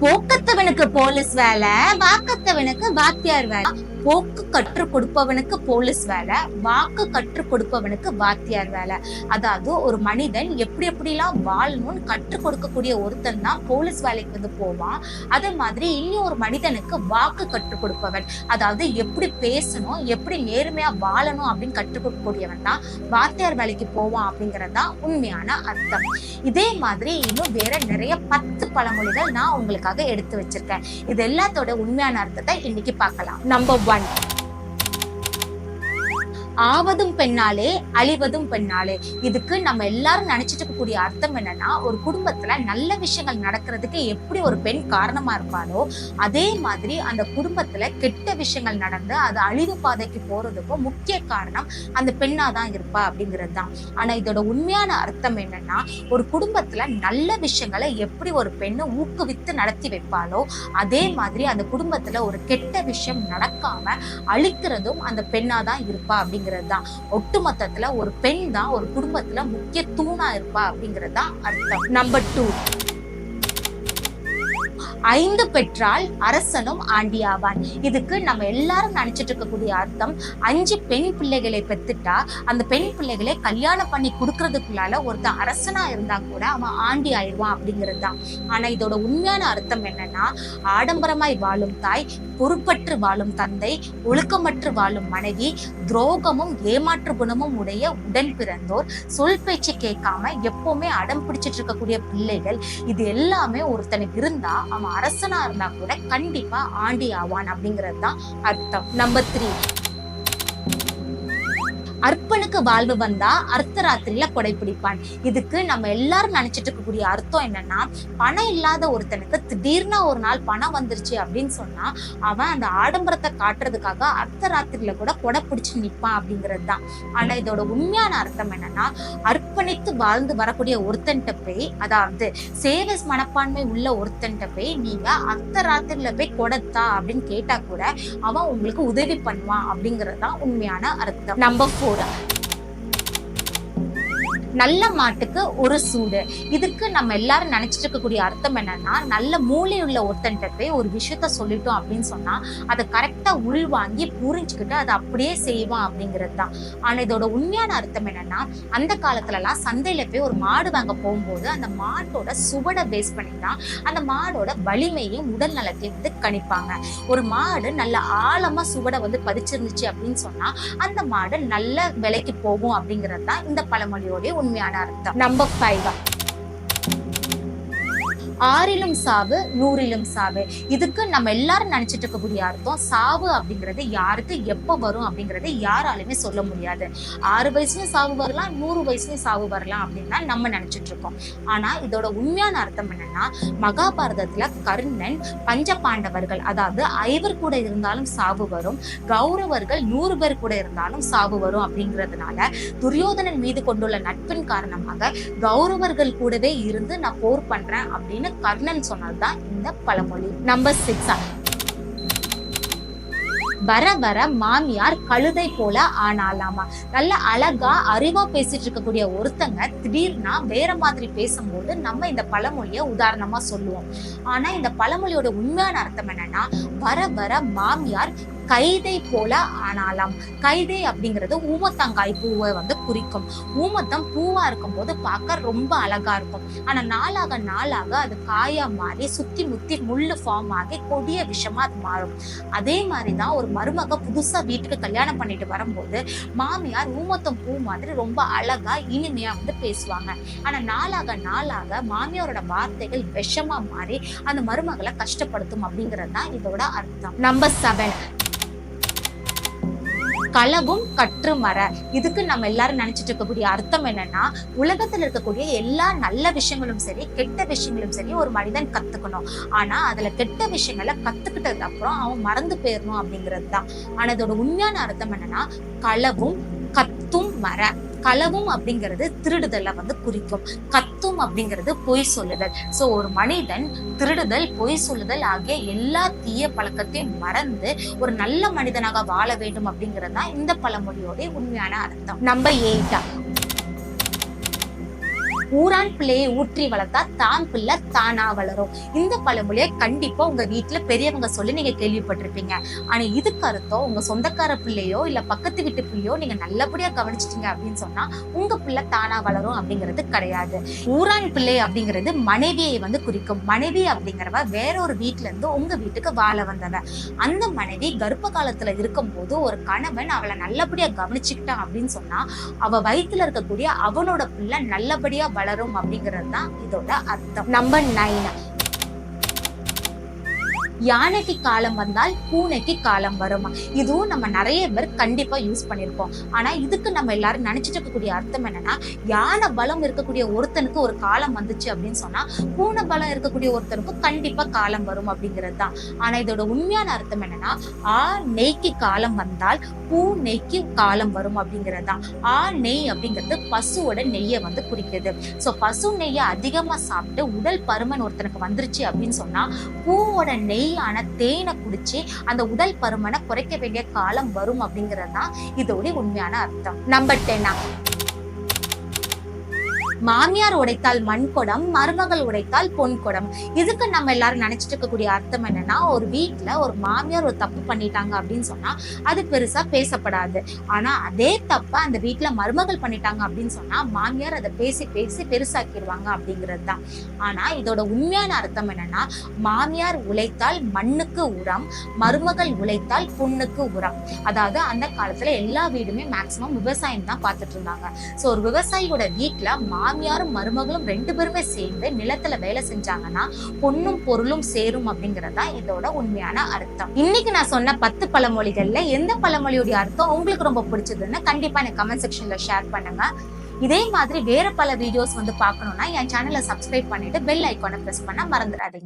போக்க போக்கத்தவனுக்கு போலீஸ் வேலை வாக்கத்தவனுக்கு வாத்தியார் வேலை. போக்கு கற்றுக் கொடுப்பவனுக்கு போலீஸ் வேலை வாக்கு கற்றுக் கொடுப்பவனுக்கு வாத்தியார் வேலை. அதாவது ஒரு மனிதன் எப்படி எப்படிலாம் வாழணும்னு கற்றுக் கொடுக்கக்கூடிய ஒருத்தன் தான் போலீஸ் வேலைக்கு வந்து போவான். அதே மாதிரி இனி ஒரு மனிதனுக்கு வாக்கு கற்றுக் கொடுப்பவன். அதாவது எப்படி பேசணும் எப்படி நேர்மையா வாழணும் அப்படின்னு கற்றுக் கொடுக்கக்கூடியவன் தான் வாத்தியார் வேலைக்கு போவான் அப்படிங்கிறது தான் உண்மையான அர்த்தம். இதே மாதிரி இன்னும் வேற நிறைய பத்து பழமொழிகள் நான் உங்களுக்காக எடுத்து வச்சிருக்கேன். இது எல்லாத்தோட உண்மையான அர்த்தத்தை இன்னைக்கு பார்க்கலாம். நம்பர் ஒன் ஆவதும் பெண்ணாலே அழிவதும் பெண்ணாலே. இதுக்கு நம்ம எல்லாரும் நினைச்சிட்டு இருக்கக்கூடிய அர்த்தம் என்னன்னா ஒரு குடும்பத்துல நல்ல விஷயங்கள் நடக்கிறதுக்கு எப்படி ஒரு பெண் காரணமா இருப்பாளோ அதே மாதிரி அந்த குடும்பத்துல கெட்ட விஷயங்கள் நடந்து அது அழிவு பாதைக்கு போறதுக்கும் முக்கிய காரணம் அந்த பெண்ணா தான் இருப்பா அப்படிங்கிறது தான். ஆனா இதோட உண்மையான அர்த்தம் என்னன்னா ஒரு குடும்பத்துல நல்ல விஷயங்களை எப்படி ஒரு பெண்ணை ஊக்குவித்து நடத்தி வைப்பாளோ அதே மாதிரி அந்த குடும்பத்துல ஒரு கெட்ட விஷயம் நடக்காம அழிக்கிறதும் அந்த பெண்ணா தான் இருப்பா அப்படிங்கிறது தான் ஒட்டுமொத்தத்துல ஒரு பெண் தான் ஒரு குடும்பத்துல முக்கிய தூணா இருப்பா அப்படிங்கிறது தான் அர்த்தம். நம்பர் டூ ஐந்து பெற்றால் அரசனும் ஆண்டியாவான். இதுக்கு நம்ம எல்லாரும் நினைச்சிட்டு இருக்கக்கூடிய அர்த்தம். அஞ்சு பெண் பிள்ளைகளை பெத்துட்டா அந்த பெண் பிள்ளைகளை கல்யாணம் பண்ணி கொடுக்கறதுக்குள்ளால ஒருத்தன் அரசனா இருந்தா கூட அவன் ஆண்டி ஆயிடுவான் அப்படிங்கிறது தான் ஆனா இதோட உண்மையான அர்த்தம் என்னன்னா ஆடம்பரமாய் வாழும் தாய் பொறுப்பற்று வாழும் தந்தை ஒழுக்கமற்று வாழும் மனைவி துரோகமும் ஏமாற்று குணமும் உடைய உடன் பிறந்தோர். சொல் பேச்சு கேட்காம எப்பவுமே அடம் பிடிச்சிட்டு இருக்கக்கூடிய பிள்ளைகள் இது எல்லாமே ஒருத்தனுக்கு இருந்தா அவன் அரசனா இருந்தா கூட கண்டிப்பா ஆண்டி ஆவான் அப்படிங்கிறது தான் அர்த்தம். நம்பர் த்ரீ அர்ப்பனுக்கு வாழ்வு வந்தா அர்த்தராத்திரியில கொடைப்பிடிப்பான் இதுக்கு நம்ம எல்லாரும் நினைச்சிட்டு இருக்கக்கூடிய அர்த்தம் என்னன்னா பணம் இல்லாத ஒருத்தனுக்கு திடீர்னு ஒரு நாள் பணம் வந்துருச்சு அப்படின்னு சொன்னா அவன் அந்த ஆடம்பரத்தை காட்டுறதுக்காக அர்த்தராத்திரியில கூட கொடை பிடிச்சு நிற்பான் அப்படிங்கிறது தான் ஆனா இதோட உண்மையான அர்த்தம் என்னன்னா அர்ப்பணித்து வாழ்ந்து வரக்கூடிய ஒருத்தன்ட்ட போய் அதாவது சேவை மனப்பான்மை உள்ள ஒருத்தன்ட்ட போய் நீங்க அர்த்தராத்திரியில போய் கொடத்தா அப்படின்னு கேட்டா கூட அவன் உங்களுக்கு உதவி பண்ணுவான் அப்படிங்கிறது தான் உண்மையான அர்த்தம். நம்பர் ஃபோர் だ。நல்ல மாட்டுக்கு ஒரு சூடு. இதுக்கு நம்ம எல்லாரும் நினைச்சிட்டு இருக்கக்கூடிய அர்த்தம் என்னன்னா நல்ல மூளை உள்ள ஒருத்தன்ட்ட போய் ஒரு விஷயத்த சொல்லிட்டோம் அப்படின்னு சொன்னா அதை கரெக்டா உள்வாங்கி புரிஞ்சுக்கிட்டு அதை அப்படியே செய்வான் அப்படிங்கிறது தான் ஆனா இதோட உண்மையான அர்த்தம் என்னன்னா அந்த காலத்துல எல்லாம் சந்தையில போய் ஒரு மாடு வாங்க போகும்போது அந்த மாட்டோட சுவடை பேஸ் பண்ணி தான் அந்த மாடோட வலிமையும் உடல் நலத்தையும் வந்து கணிப்பாங்க. ஒரு மாடு நல்ல ஆழமா சுவடை வந்து பதிச்சிருந்துச்சு அப்படின்னு சொன்னா அந்த மாடு நல்ல விலைக்கு போகும் அப்படிங்கிறது தான் இந்த பழமொழியோடைய உண்மையான அர்த்தம். நம்பர் ஃபைவ் ஆறிலும் சாவு நூறிலும் சாவு. இதுக்கு நம்ம எல்லாரும் நினைச்சிட்டு இருக்கக்கூடிய அர்த்தம் சாவு அப்படிங்கிறது யாருக்கு எப்போ வரும் அப்படிங்கறது யாராலுமே சொல்ல முடியாது. ஆறு வயசுலயும் சாவு வரலாம் நூறு வயசுலயும் சாவு வரலாம் அப்படின்னு தான் நம்ம நினைச்சிட்டு இருக்கோம் ஆனா இதோட உண்மையான அர்த்தம் என்னன்னா மகாபாரதத்துல கர்ணன் பஞ்ச பாண்டவர்கள் அதாவது ஐவர் கூட இருந்தாலும் சாவு வரும் கௌரவர்கள் நூறு பேர் கூட இருந்தாலும் சாவு வரும் அப்படிங்கிறதுனால துரியோதனன் மீது கொண்டுள்ள நட்பின் காரணமாக கௌரவர்கள் கூடவே இருந்து நான் போர் பண்றேன் அப்படின்னு கர்ணன் சொன்னதுதான் இந்த பழமொழி. நம்பர் சிக்ஸ் வர வர மாமியார் கழுதை போல ஆனாலாமா நல்ல அழகா அறிவா பேசிட்டு இருக்கக்கூடிய ஒருத்தங்க திடீர்னா வேற மாதிரி பேசும்போது நம்ம இந்த பழமொழிய உதாரணமா சொல்லுவோம். ஆனா இந்த பழமொழியோட உண்மையான அர்த்தம் என்னன்னா வர வர மாமியார் கைதை போல ஆனாலாம். கைதை அப்படிங்கிறது ஊமத்தங்காய் பூவை வந்து குறிக்கும். ஊமத்தம் பூவா இருக்கும்போது பார்க்க ரொம்ப அழகா இருக்கும். ஆனா நாளாக நாளாக அது காயா மாறி சுத்தி முத்தி முள்ளு ஃபார்ம் ஆகி கொடிய விஷமா அது மாறும். அதே மாதிரிதான் ஒரு மருமக புதுசா வீட்டுக்கு கல்யாணம் பண்ணிட்டு வரும்போது மாமியார் ஊமத்தம் பூ மாதிரி ரொம்ப அழகா இனிமையா வந்து பேசுவாங்க. ஆனா நாளாக நாளாக மாமியாரோட வார்த்தைகள் விஷமா மாறி அந்த மருமகளை கஷ்டப்படுத்தும் அப்படிங்கிறது தான் இதோட அர்த்தம். நம்பர் செவன் களவும் கற்று மர இதுக்கு நம்ம எல்லாரும் நினைச்சிட்டு இருக்கக்கூடிய அர்த்தம் என்னன்னா உலகத்துல இருக்கக்கூடிய எல்லா நல்ல விஷயங்களும் சரி கெட்ட விஷயங்களும் சரி ஒரு மனிதன் கத்துக்கணும். ஆனா அதுல கெட்ட விஷயங்களை கத்துக்கிட்டதுக்கு அப்புறம் அவன் மறந்து போயிடணும் அப்படிங்கிறது தான் ஆனா இதோட உண்மையான அர்த்தம் என்னன்னா களவும் கத்தும் மர களவும் அப்படிங்கிறது திருடுதலை வந்து குறிக்கும். கத்தும் அப்படிங்கிறது பொய் சொல்லுதல். சோ ஒரு மனிதன் திருடுதல் பொய் சொல்லுதல் ஆகிய எல்லா தீய பழக்கத்தையும் மறந்து ஒரு நல்ல மனிதனாக வாழ வேண்டும் அப்படிங்கிறது தான் இந்த பழமொழியோட உண்மையான அர்த்தம். நம்ம எயிட்டா ஊரான் பிள்ளையை ஊற்றி வளர்த்தா தான் பிள்ளை தானா வளரும். இந்த பழமொழியை கண்டிப்பா உங்க வீட்டுல பெரியவங்க சொல்லி நீங்க கேள்விப்பட்டிருப்பீங்க. ஆனா இதுக்கு அர்த்தம் உங்க சொந்தக்கார பிள்ளையோ இல்ல பக்கத்து வீட்டு பிள்ளையோ நீங்க நல்லபடியா கவனிச்சிட்டீங்க அப்படின்னு சொன்னா உங்க பிள்ளை தானா வளரும் அப்படிங்கிறது கிடையாது. ஊரான் பிள்ளை அப்படிங்கிறது மனைவியை வந்து குறிக்கும். மனைவி அப்படிங்கிறவ வேற ஒரு வீட்டுல இருந்து உங்க வீட்டுக்கு வாழ வந்தவ. அந்த மனைவி கர்ப்ப காலத்துல இருக்கும்போது ஒரு கணவன் அவளை நல்லபடியா கவனிச்சுக்கிட்டான் அப்படின்னு சொன்னா அவ வயித்துல இருக்கக்கூடிய அவனோட பிள்ளை நல்லபடியா வளரும் அப்படிங்கிறது தான் இதோட அர்த்தம். நம்பர் நைன் யானைக்கு காலம் வந்தால் பூனைக்கு காலம் வரும். இதுவும் நம்ம நிறைய பேர் கண்டிப்பா யூஸ் பண்ணிருப்போம். ஆனா இதுக்கு நம்ம எல்லாரும் நினைச்சிட்டு இருக்கக்கூடிய அர்த்தம் என்னன்னா யானை பலம் இருக்கக்கூடிய ஒருத்தனுக்கு ஒரு காலம் வந்துச்சு அப்படின்னு சொன்னா பூனை பலம் இருக்கக்கூடிய ஒருத்தனுக்கு கண்டிப்பா காலம் வரும் அப்படிங்கிறது தான் ஆனா இதோட உண்மையான அர்த்தம் என்னன்னா ஆ நெய்க்கு காலம் வந்தால் பூ நெய்க்கு காலம் வரும் அப்படிங்கிறது தான் ஆ நெய் அப்படிங்கிறது பசுவோட நெய்யை வந்து குறிக்கிறது ஸோ பசு நெய்யை அதிகமா சாப்பிட்டு உடல் பருமன் ஒருத்தனுக்கு வந்துருச்சு அப்படின்னு சொன்னா பூவோட நெய் நெய்யான தேனை குடிச்சு அந்த உடல் பருமனை குறைக்க வேண்டிய காலம் வரும் அப்படிங்கிறது தான் இதோட உண்மையான அர்த்தம். நம்பர் டென்னா மாமியார் உடைத்தால் மண் குடம் மருமகள் உடைத்தால் பொன் குடம். இதுக்கு நம்ம எல்லாரும் நினைச்சிட்டு இருக்கக்கூடிய அர்த்தம் என்னன்னா ஒரு வீட்ல ஒரு மாமியார் ஒரு தப்பு பண்ணிட்டாங்க அப்படின்னு சொன்னா அது பெருசா பேசப்படாது. ஆனா அதே தப்ப அந்த வீட்ல மருமகள் பண்ணிட்டாங்க அப்படின்னு சொன்னா மாமியார் அதை பேசி பேசி பெருசாக்கிடுவாங்க அப்படிங்கிறது தான் ஆனா இதோட உண்மையான அர்த்தம் என்னன்னா மாமியார் உழைத்தால் மண்ணுக்கு உரம் மருமகள் உழைத்தால் பொண்ணுக்கு உரம். அதாவது அந்த காலத்துல எல்லா வீடுமே மேக்சிமம் விவசாயம் தான் பார்த்துட்டு இருந்தாங்க. ஸோ ஒரு விவசாயியோட வீட்ல மாமியாரும் மருமகளும் ரெண்டு பேருமே சேர்ந்து நிலத்துல வேலை செஞ்சாங்கன்னா பொண்ணும் பொருளும் சேரும் அப்படிங்கறது தான் இதோட உண்மையான அர்த்தம். இன்னைக்கு நான் சொன்ன பத்து பழமொழிகள்ல எந்த பழமொழியுடைய அர்த்தம் உங்களுக்கு ரொம்ப பிடிச்சதுன்னு கண்டிப்பா எனக்கு கமெண்ட் செக்ஷன்ல ஷேர் பண்ணுங்க. இதே மாதிரி வேற பல வீடியோஸ் வந்து பார்க்கணும்னா என் சேனலை சப்ஸ்கிரைப் பண்ணிட்டு பெல் ஐக்கானை ப்ரெஸ் பண்ண மறந்துடாதீங்க.